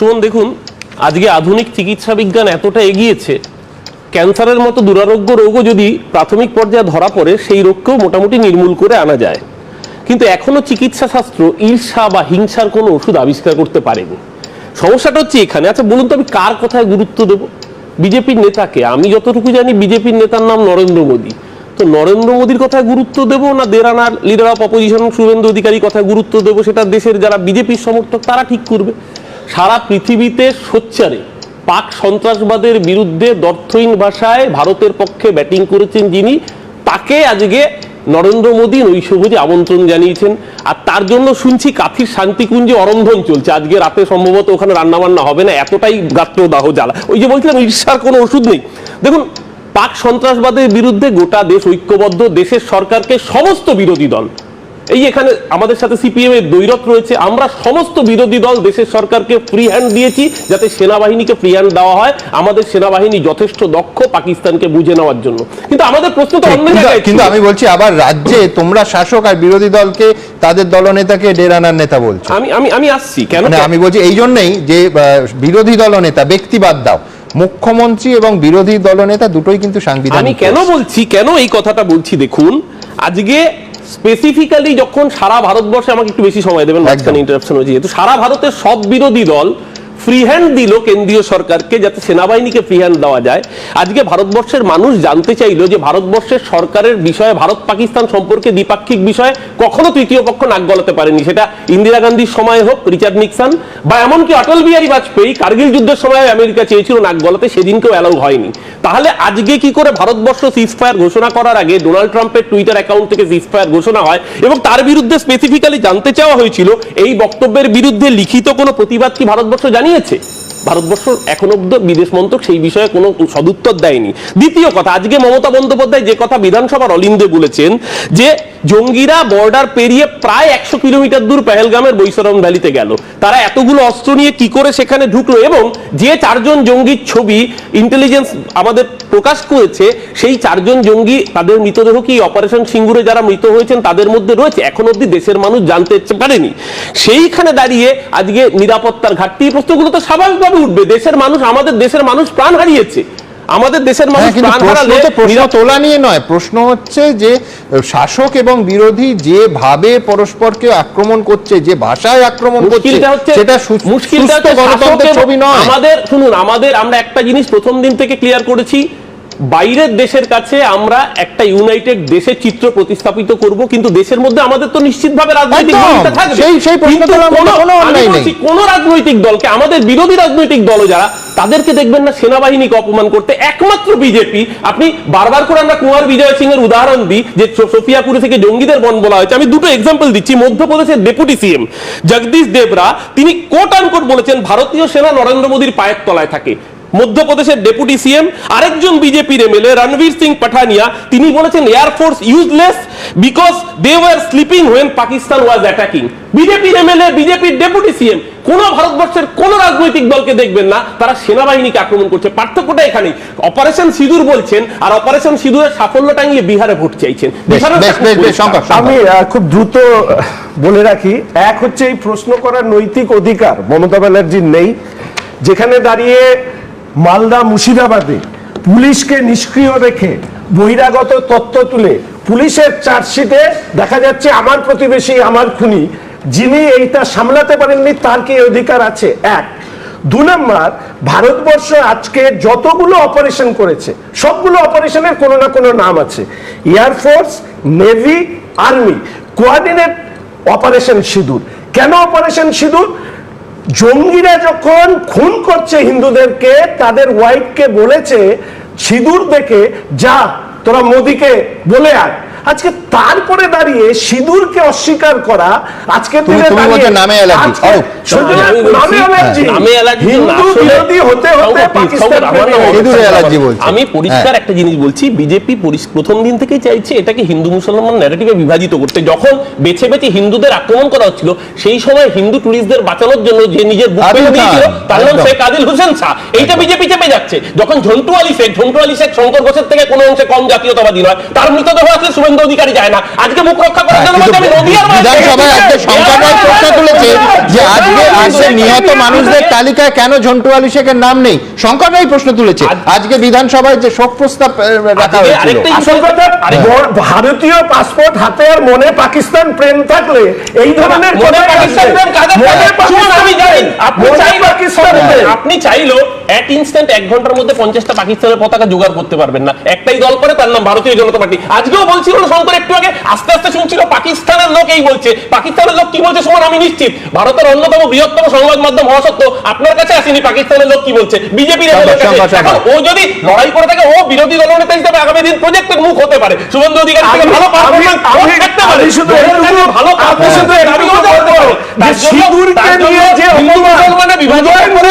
সুমন, দেখুন, আজকে আধুনিক চিকিৎসা বিজ্ঞান এতটা এগিয়েছে, ক্যান্সারের মতো দুরারোগ্য রোগও যদি প্রাথমিক পর্যায়ে ধরা পড়ে, সেই রোগকেও মোটামুটি নির্মূল করে আনা যায়। কিন্তু এখনও চিকিৎসা শাস্ত্র ঈর্ষা বা হিংসার কোনো ওষুধ আবিষ্কার করতে পারেনি। সমস্যাটা হচ্ছে এখানে। আচ্ছা বলুন তো আমি কার কথায় গুরুত্ব দেব? বিজেপির নেতাকে। আমি যতটুকু জানি বিজেপির নেতার নাম নরেন্দ্র মোদী। তো নরেন্দ্র মোদীর কথায় গুরুত্ব দেবো না দেরানার leader of opposition Suvendu Adhikari কথায় গুরুত্ব দেবো? সেটা দেশের যারা বিজেপির সমর্থক, তারা ঠিক করবে। সারা পৃথিবীতে সোচ্চারে পাক সন্ত্রাসবাদের বিরুদ্ধে দর্থহীন ভাষায় ভারতের পক্ষে ব্যাটিং করেছেন যিনি, তাকে আজকে নরেন্দ্র মোদী নৈশভোজে আমন্ত্রণ জানিয়েছেন। আর তার জন্য শুনছি কাথির শান্তিকুঞ্জে অরন্ধন চলছে। আজকে রাতে সম্ভবত ওখানে রান্নাবান্না হবে না, এতটাই গাত্রদাহ জ্বালা। ওই যে বলছিলাম ঈর্ষার কোনো ওষুধ নেই। দেখুন, পাক সন্ত্রাসবাদের বিরুদ্ধে গোটা দেশ ঐক্যবদ্ধ, দেশের সরকারকে সমস্ত বিরোধী দল এই এখানে আমাদের সাথে সিপিএম এর দৈরত রয়েছে। আমরা সমস্ত বিরোধী দল দেশের সরকারকে ফ্রি হ্যান্ড দিয়েছি যাতে সেনাবাহিনীকে ফ্রি হ্যান্ড দেওয়া হয়। আমাদের সেনাবাহিনী যথেষ্ট দক্ষ পাকিস্তানকে বুঝে নেওয়ার জন্য। কিন্তু আমাদের প্রশ্ন তো অন্য জায়গায় কিন্তু আমি বলছি আবার রাজ্যে তোমরা শাসক আর বিরোধী দলকে তাদের দলনেতাকে ডেরানার নেতা বলছো। আমি আমি আমি আসছি। কেন মানে আমি বলছি এই জন্যই যে বিরোধী দলনেতা ব্যক্তিবাদ দাও। মুখ্যমন্ত্রী এবং বিরোধী দলনেতা দুটোই কিন্তু সাংবিধানিক আমি কেন বলছি কেন এই কথাটা বলছি? দেখুন আজকে স্পেসিফিক্যালি যখন সারা ভারতবর্ষে আমাকে একটু বেশি সময় দেবেন মাঝখানে। ইন্টারাপশন হয়েছে যেহেতু সারা ভারতের সব বিরোধী দল ফ্রি হ্যান্ড দিল কেন্দ্রীয় সরকারকে যাতে সেনাবাহিনীকে ফ্রি হ্যান্ড দেওয়া যায়। আজকে ভারতবর্ষের মানুষ জানতে চাইলো যে ভারতবর্ষের সরকারের বিষয়ে, ভারত পাকিস্তান সম্পর্কে দ্বিপাক্ষিক বিষয়ে কখনো তৃতীয় পক্ষ নাক গলাতে পারেনি। সেটা ইন্দিরা গান্ধীর সময় হোক, রিচার্ড নিক্সন বা এমনকি অটল বিহারী বাজপেয়ী, কার্গিল যুদ্ধের সময় আমেরিকা চেয়েছিল নাক গলাতে, সেদিনকেও অ্যালাউ হয়নি। তাহলে আজকে কি করে ভারতবর্ষ সিজফায়ার ঘোষণা করার আগে ডোনাল্ড ট্রাম্পের টুইটার অ্যাকাউন্ট থেকে সিজফায়ার ঘোষণা হয় এবং তার বিরুদ্ধে স্পেসিফিক্যালি জানতে চাওয়া হয়েছিল, এই বক্তব্যের বিরুদ্ধে লিখিত কোনো প্রতিবাদ কি ভারতবর্ষ জানিয়েছে ভারতবর্ষ এখন অব্দি বিদেশ মন্ত্রক সেই বিষয়ে কোনো সদুত্তর দেয়নি। দ্বিতীয় কথা, আজকে মমতা বন্দ্যোপাধ্যায় যে কথা বিধানসভার অলিন্দে বলেছেন, যে জঙ্গিরা বর্ডার পেরিয়ে প্রায় একশো কিলোমিটার দূর পেহেলগামের বৈশরম ভ্যালিতে গেল। তারা এতগুলো অস্ত্র নিয়ে কি করে সেখানে ঢুকলো এবং যে চারজন জঙ্গির ছবি ইন্টেলিজেন্স আমাদের প্রকাশ করেছে, সেই চারজন জঙ্গি তাদের মৃতদেহ কি অপারেশন সিঙ্গুরে যারা মৃত হয়েছেন তাদের মধ্যে রয়েছে? এখন অব্দি দেশের মানুষ জানতে পারেনি। সেইখানে দাঁড়িয়ে আজকে নিরাপত্তার ঘাটতি প্রশ্নগুলো তো স্বাভাবিকভাবে উঠবে? দেশের মানুষ আমাদের দেশের মানুষ প্রাণ হারিয়েছে। আমাদের দেশের মানুষ হ্যাঁ, প্রাণ হারালে প্রশ্ন তোলা নিয়ে নয়। প্রশ্ন হচ্ছে যে শাসক এবং বিরোধী যেভাবে পরস্পরকে আক্রমণ করছে যে ভাষায় আক্রমণ করছে সেটা মুশকিলটা হচ্ছে ছবি নয়। আমাদের শুনুন আমাদের আমরা একটা জিনিস প্রথম দিন থেকে ক্লিয়ার করেছি। বাইরের দেশের কাছে আমরা একটা ইউনাইটেড দেশের চিত্র প্রতিস্থাপিত করব কিন্তু দেশের মধ্যে আমাদের তো নিশ্চিতভাবে রাজনৈতিক ভূমিকা থাকবে। সেই- সেই কোনো- রাজনৈতিক দলকে আমাদের বিরোধী রাজনৈতিক দল যারা তাদেরকে দেখবেন না সেনাবাহিনীকে অপমান করতে একমাত্র বিজেপি। আপনি বারবার করে আমরা কুমার বিজয় সিং এর উদাহরণ দিই যে সোফিয়াপুরে থেকে জঙ্গিদের বন বলা হয়েছে। আমি দুটো এক্সাম্পল দিচ্ছি। মধ্যপ্রদেশের ডেপুটি সিএম জগদীশ দেবরা তিনি কোট আনকোট বলেছেন ভারতীয় সেনা নরেন্দ্র মোদীর পায়ের তলায় থাকে। মধ্যপ্রদেশের ডেপুটি সিএম আরেকজন বিজেপির এমএলএ রণবীর সিং পাঠানিয়া। তিনি বলেছেন air force useless because they were sleeping when Pakistan was attacking বিজেপির এমএলএ বিজেপির ডেপুটি সিএম কোন ভারতবর্ষের কোন রাজনৈতিক দলকে দেখবেন না তারা সেনাবাহিনীকে আক্রমণ করছে। পার্থক্যটা এখানেই। অপারেশন সিঁদুর বলছেন আর অপারেশন সিঁদুরের সাফল্য টাঙিয়ে বিহারে ভোট চাইছেন। আমি খুব দ্রুত বলে রাখি এক হচ্ছে এই প্রশ্ন করার নৈতিক অধিকার মমতা ব্যানার্জির নেই। যেখানে দাঁড়িয়ে মালদা মুর্শিদাবাদে পুলিশকে নিষ্ক্রিয় রেখে বহিরাগত তথ্য তুলে পুলিশের চার্জশিটে দেখা যাচ্ছে আমার প্রতিবেশী, আমার খুনি, যিনি এইটা সামলাতে পারেননি, তার কি অধিকার আছে? এক। দু নম্বর, ভারতবর্ষ আজকে যতগুলো অপারেশন করেছে, সবগুলো অপারেশনের কোনো না কোনো নাম আছে। Air force navy army coordinate operation Sindoor. কেন অপারেশন সিঁদুর? জঙ্গিরা যখন খুন করছে হিন্দুদেরকে, তাদের ওয়াইফকে বলেছে সিঁদুর দেখে যা, তোরা মোদিকে বলে আয়। আজকে তারপরে দাঁড়িয়ে সিঁদুরকে অস্বীকার করা আজকে তুমি- তুমি বলছো নামে অ্যালার্জি। আমি নামে অ্যালার্জি। নামে অ্যালার্জি হিন্দু বিরোধী হতে হতে পাকিস্তান সৌগত, আমার প্রেমী নাম সিঁদুরে গেছে। অ্যালার্জি বলছে। আমি পরিষ্কার হ্যাঁ। একটা জিনিস বলছি বিজেপি প্রথম দিন থেকেই চাইছে এটাকে হিন্দু মুসলমান ন্যারেটিভে বিভাজিত করতে। যখন বেছে বেছে হিন্দুদের আক্রমণ করা হচ্ছিল সেই সময় হিন্দু টুরিস্টদের বাঁচানোর জন্য যে নিজের বুক আদিল দিয়েছিল তার নাম শেখ আদিল হোসেন শাহ। এইটা বিজেপি চেপে যাচ্ছে। যখন ঝন্টু আলী শেখ ঝন্টু আলী শেখ শঙ্কর ঘোষের থেকে কোনো অংশে কম জাতীয়তাবাদী নয় তার মৃতদেহ আসলে শুভেন্দু অধিকারী যায় না আজকে মুখ রক্ষা করার জন্য আমি নদীয়ার বিধানসভায় আজকে শঙ্কর প্রশ্ন তুলেছে যে আজকে আজকে নিহত মানুষদের তালিকায় কেন ঝন্টু আলী শেখের নাম নেই শঙ্কর রায় প্রশ্ন তুলেছে আজকে বিধানসভায় যে শোক প্রস্তাব রাখা হয়েছিল আসল কথা হ্যাঁ। ভারতীয় পাসপোর্ট হাতে আর মনে পাকিস্তান প্রেম থাকলে এই ধরনের মনে পাকিস্তান প্রেম কাদের মনে? আমি জানি। আপনি চাইলে-। আপনি চাইলো এক ইনস্ট্যান্ট এক ঘণ্টার মধ্যে পঞ্চাশটা পাকিস্তানের পতাকা জোগাড় করতে পারবেন না। একটাই দল করে তার নাম ভারতীয় জনতা পার্টি। আজকেও বলছিল শঙ্কর একটু আগে আস্তে আস্তে শুনছিল পাকিস্তানের লোক এই বলছে। পাকিস্তানের লোক কি বলছে শুনুন আমি নিশ্চিত। ভারতের অন্যতম বৃহত্তম সংবাদ মাধ্যম হওয়া সত্ত্বেও আপনার কাছে আসেনি পাকিস্তানের লোক কি বলছে। বিজেপির এখন ও যদি লড়াই করে থাকে ও বিরোধী দলনেতা হিসেবে আগামী দিন প্রজেক্টের মুখ হতে পারে। শুভেন্দু অধিকারী থেকে ভালো পারে। শুধু ভালো করতে পারে। যে তার জন্য- সিঁদুরকে তার জন্য নিয়ে যে হিন্দু মুসলমানের বিভাজন করে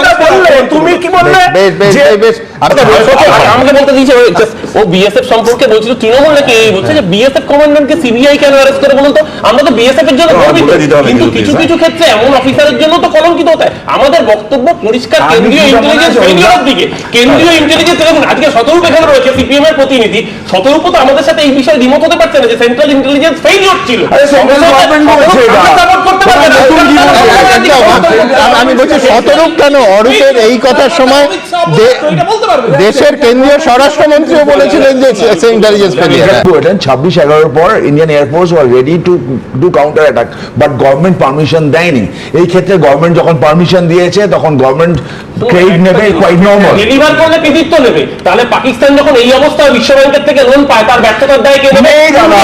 যেটা বললে, তুমি কি বললে? বেশ বেশ বেশ তো আর আমাকে বলতে দিয়েছে ও বিএসএফ সম্পর্কে বলছিল তৃণমূল নাকি এই বলছে যে বিএসএফ সিবিআই কেন অ্যারেস্ট করে বলুন তো? আমরা তো বিএসএফ এর জন্য হ্যাঁ, গর্বিত। কিন্তু কিছু কিছু ক্ষেত্রে এমন অফিসারের জন্য তো কলঙ্কিত হতে হয়। আমাদের বক্তব্য পরিষ্কার কেন্দ্রীয় ইন্টেলিজেন্স দিকে কেন্দ্রীয় ইন্টেলিজেন্স দেখুন আজকে শতরূপ এখানে রয়েছে সিপিএম এর প্রতিনিধি। শতরূপ তো আমাদের সাথে এই বিষয়ে দ্বিমত হতে পারছে না যে সেন্ট্রাল ইন্টেলিজেন্স করতে পারবে না। আমি বলছি শতরূপ কেন? অরূপের এই কথার সময় দেশের কেন্দ্রীয় স্বরাষ্ট্রমন্ত্রীও বলেছিলেন যে ইন্টেলিজেন্স ছাব্বিশ এগারোর পর Indian air force were ready to do counter attack but government permission দেয়নি। এই ক্ষেত্রে গভর্নমেন্ট যখন পারমিশন দিয়েছে তখন গভর্নমেন্ট ক্রেডিট নেবে কোয়াইট নর্মাল ডেলিভার করলে কৃতিত্ব নেবে। তাহলে পাকিস্তান যখন এই অবস্থায় বিশ্ব ব্যাংকের থেকে লোন পায় তার ব্যর্থতার দায় কে নেবে নেই দাদা,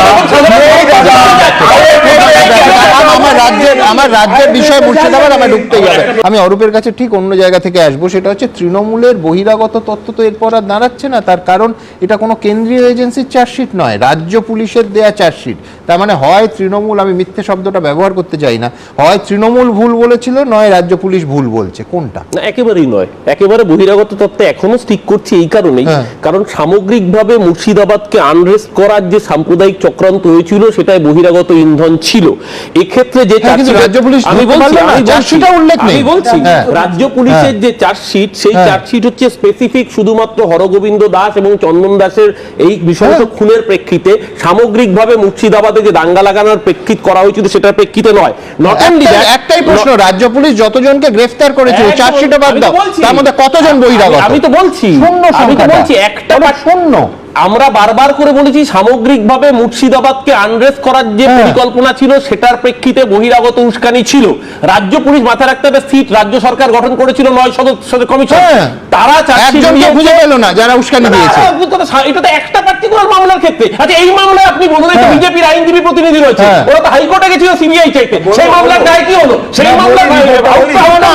রাজ্যের আমার রাজ্যের বিষয় মুর্শিদাবাদ আমার ঢুকতেই হবে। আমি অরূপের কাছে ঠিক অন্য জায়গা থেকে আসব সেটা হচ্ছে তৃণমূলের বহিরাগত তথ্য তো এরপর আর দাঁড়াচ্ছে না তার কারণ এটা কোনো কেন্দ্রীয় এজেন্সির চার্জশিট নয় রাজ্য পুলিশের দেয়া চার্জশিট। তার মানে হয় তৃণমূল আমি মিথ্যে শব্দটা ব্যবহার করতে চাই না হয় তৃণমূল ভুল বলেছিল নয় রাজ্য পুলিশ ভুল বলছে কোনটা? না একেবারেই নয়। একেবারে বহিরাগত তত্ত্বে এখনও স্টিক করছি এই কারণেই হ্যাঁ। কারণ সামগ্রিকভাবে মুর্শিদাবাদকে আনরেস্ট করার যে সাম্প্রদায়িক চক্রান্ত হয়েছিল সেটাই বহিরাগত ইন্ধন ছিল। এক্ষেত্রে যে হ্যাঁ, কিন্তু রাজ্য পুলিশ আমি বলছি পারল না, আমি বলছি চার্জশিটেও উল্লেখ নেই। আমি বলছি হ্যাঁ। রাজ্য পুলিশের যে চার্জশিট সেই হ্যাঁ। চার্জশিট হচ্ছে স্পেসিফিক শুধুমাত্র হরগোবিন্দ দাস এবং চন্দন দাসের এই বিষয়ত হ্যাঁ। খুনের প্রেক্ষিতে। সামগ্রিকভাবে মুর্শিদাবাদে যে দাঙ্গা লাগানোর প্রেক্ষিত করা হয়েছিল সেটার প্রেক্ষিতে নয়। নট অনলি একটাই- একটাই প্রশ্ন রাজ্য পুলিশ যতজনকে গ্রেফতার করেছিল চার্জশিটে বাদ দাও। তার মধ্যে কতজন বহিরাগত আমি তো বলছি। শূন্য আমি তো বলছি একটা বা- শূন্য। আমরা বারবার করে বলেছি সামগ্রিকভাবে মুর্শিদাবাদকে আনরেস্ট করার যে হ্যাঁ। পরিকল্পনা ছিল সেটার প্রেক্ষিতে বহিরাগত উস্কানি ছিল। রাজ্য পুলিশ মাথায় রাখতে হবে সিট রাজ্য সরকার গঠন করেছিল নয় সদস্যের কমিশন হ্যাঁ। তারা চার্জশিট একজনকে খুঁজে পেল না যারা উস্কানি দিয়েছে। কথা, এটা তো একটা পার্টিকুলার মামলার ক্ষেত্রে। আচ্ছা এই মামলায় আপনি বলুন হ্যাঁ। বিজেপির আইনজীবী প্রতিনিধি রয়েছে হ্যাঁ। ওরা তো হাইকোর্টে গেছিল সিবিআই চাইতে। সেই মামলার দায় কি হলো? সেই মামলার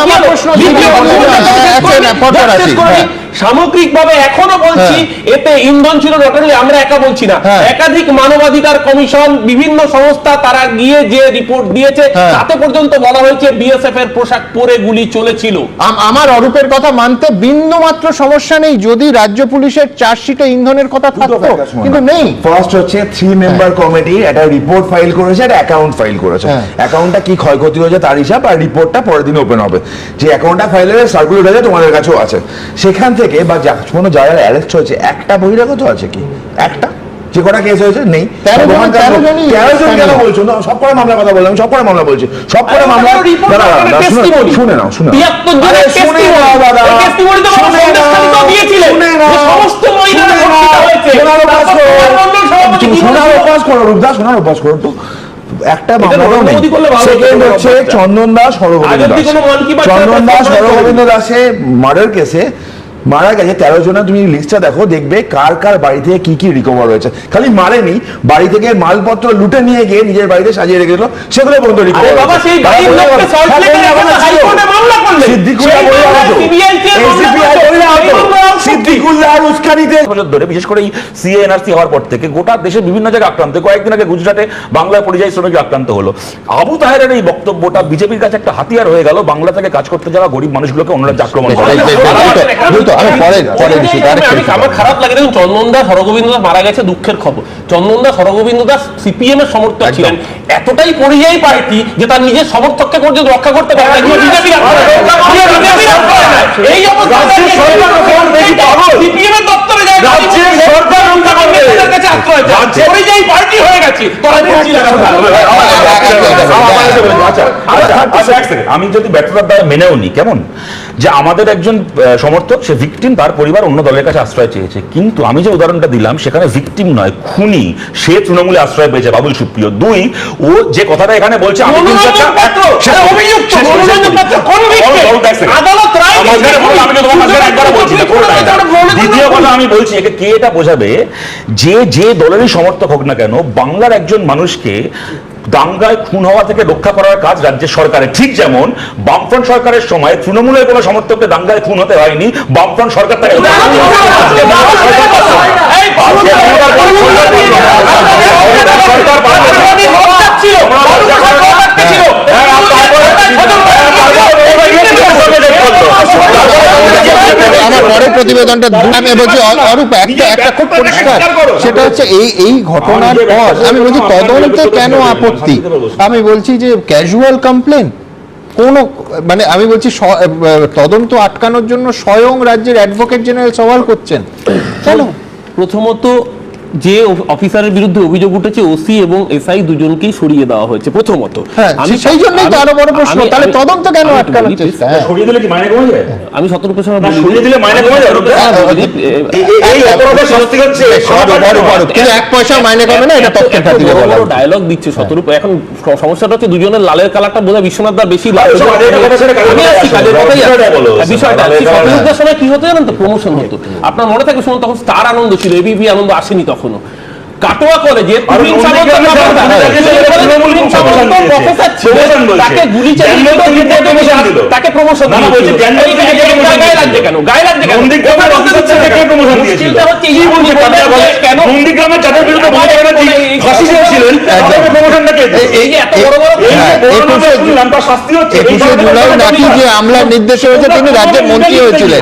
আমার প্রশ্ন হ্যাঁ। সামগ্রিকভাবে এখনও বলছি এতে ইন্ধন ছিল নট অনলি আমরা একা বলছি না হ্যাঁ। একাধিক মানবাধিকার কমিশন বিভিন্ন সংস্থা তারা গিয়ে যে রিপোর্ট দিয়েছে হ্যাঁ। তাতে পর্যন্ত বলা হয়েছে বিএসএফ এর পোশাক পরে গুলি চলেছিল আমার অরূপের কথা মানতে বিন্দু মাত্র সমস্যা নেই যদি রাজ্য পুলিশের চার্জশিটে ইন্ধনের কথা থাকতো কিন্তু নেই ফার্স্ট হচ্ছে থ্রি মেম্বার কমিটি একটা রিপোর্ট ফাইল করেছে একটা অ্যাকাউন্ট ফাইল করেছে হ্যাঁ। অ্যাকাউন্টটা কি ক্ষয়ক্ষতি হয়েছে তার হিসাব আর রিপোর্টটা পরের দিন ওপেন হবে যে অ্যাকাউন্টটা ফাইল হয়ে সার্কুলেট হয়েছে তোমাদের কাছেও আছে সেখান থেকে বা যা কোনো যারা অ্যারেস্ট হয়েছে একটা বহিরাগত আছে কি একটা যে কটা কেস হয়েছে নেই তেরো জন- কেন বলছো না সব কটা মামলা কথা বললাম সব মামলা বলছি সব মামলা শুনে- নাও শুনে নাও। 73 জনের আরে শুনে testimony। নাও দাদা। এই testimony তো বাবা শুনে সন্দেশখালী তো নাও। দিয়েছিলেন। শুনে নাও। যে সমস্ত মহিলারা শুনে ধর্ষিত নাও। হয়েছে। শোনার অভ্যাস করো। রূপদা শোনার অভ্যাস করো তো একটা মামলা নরেন্দ্র মোদী করলে ভালো হতো, সেকেন্ড হচ্ছে চন্দন দাস হরগোবিন্দ দাস কি চন্দন দাস প্রশ্ন হরগোবিন্দ দাসে মার্ডার কেসে মারা গেছে তেরো জনের তুমি লিস্টটা দেখো দেখবে কার কার বাড়ি থেকে কি কি রিকভার হয়েছে। খালি মারেনি বাড়ি থেকে মালপত্র লুটে নিয়ে গিয়ে নিজের বাড়িতে সাজিয়ে রেখেছিল সেগুলো বন্ধ বলে। বলে ধরে বিশেষ করে সিএনআরসি হওয়ার পর থেকে গোটা দেশের বিভিন্ন জায়গায় আক্রান্ত। কয়েকদিন আগে গুজরাটে বাংলায় পরিযায়ী শ্রমিক আক্রান্ত হলো। আবু তাহেরের এই বক্তব্যটা বিজেপির কাছে একটা হাতিয়ার হয়ে গেল। বাংলা থেকে কাজ করতে যাওয়া গরিব মানুষগুলোকে অন্যরা আক্রমণ করে। বেশ, বেশ, বেশ, দ্রুত, দ্রুত, আমি পরের পরের বিষয়টা আরেকটা আমি- বিষয়। আমার খারাপ লাগে দেখুন চন্দন হরগোবিন্দ দাস মারা গেছে দুঃখের খবর। চন্দন হরগোবিন্দ দাস সিপিএম এর সমর্থক ছিলেন। এতটাই পরিযায়ী পার্টি যে তার নিজের সমর্থককে পর্যন্ত রক্ষা করতে পারে এই অবস্থায় রাজ্যের সরকার রক্ষা করবে, কি পাগল? সিপিএম এর দপ্তরে যায় রাজ্যের সরকার রক্ষা করবে। নেতাদের কাছে আশ্রয় পরিযায়ী পার্টি হয়ে আচ্ছা, আচ্ছা, আচ্ছা। আমি যদি ব্যর্থতার দ্বারা মেনেও নি কেমন যে আমাদের একজন সমর্থক সে ভিকটিম তার পরিবার অন্য দলের কাছে আশ্রয় চেয়েছে কিন্তু আমি যে উদাহরণটা দিলাম সেখানে ভিকটিম নয় খুনি সে তৃণমূলে আশ্রয় পেয়েছে বাবুল সুপ্রিয় দুই ও যে কথাটা এখানে বলছে আমি কিন্তু একটা- শেষ করি, আমি বলছি একে কে এটা বোঝাবে? যে যে দলেরই সমর্থক হোক না কেন বাংলার একজন মানুষকে দাঙ্গায় খুন হওয়া থেকে রক্ষা করার কাজ রাজ্যের সরকারের। ঠিক যেমন বামফ্রন্ট সরকারের সময় তৃণমূলের কোনো সমর্থককে দাঙ্গায় খুন হতে হয়নি বামফ্রন্ট সরকার তাকে আমার আমি বলছি অরূপ একটা একটা খুব পরিষ্কার। সেটা হচ্ছে এই এই ঘটনার পর আমি বলছি তদন্তে কেন আপত্তি? আমি বলছি যে ক্যাজুয়াল কমপ্লেন কোন মানে আমি বলছি তদন্ত আটকানোর জন্য স্বয়ং রাজ্যের অ্যাডভোকেট জেনারেল সওয়াল করছেন। কেন? প্রথমত যে অফিসারের বিরুদ্ধে অভিযোগ উঠেছে ওসি এবং এসআই দুজনকেই সরিয়ে দেওয়া হয়েছে প্রথমত। হ্যাঁ আমি- সেই জন্যই তো আরও বড় প্রশ্ন তাহলে তদন্ত কেন একটু চেষ্টা? হ্যাঁ। সরিয়ে দিলে কি মাইনে কমে যায় আমি সতর্ক সময় না, সরিয়ে দিলে মাইনে কমে? হ্যাঁ, বলি, এ- এই- অপরাধের শাস্তি হচ্ছে বড় বড় বড় কিন্তু এক পয়সা মাইনে কমে না এটা তথ্যের খাতিরে বলা ডায়লগ দিচ্ছে শতরূপ। এখন সমস্যাটা হচ্ছে দুজনের লালের কালারটা বোধহয় বিশ্বনাথ দার বেশি লাল। কাজের আমি আসছি, কাজের কথাই। বিষয়টা বলো। হ্যাঁ, সময় কি হতো জানেন তো? প্রমোশন হতো। আপনার মনে থাকে শুনুন তখন স্টার আনন্দ ছিল এবিপি আনন্দ আসেনি তখনো। কাটোয়া কলেজে। তাকে গুলি চালিয়ে। তাকে প্রমোশন গায়ে লাগছে কেন? গায়ে লাগছে কেন? আমলার নির্দেশে হয়েছে তিনি রাজ্যের মন্ত্রী হয়েছিলেন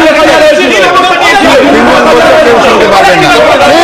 no, no,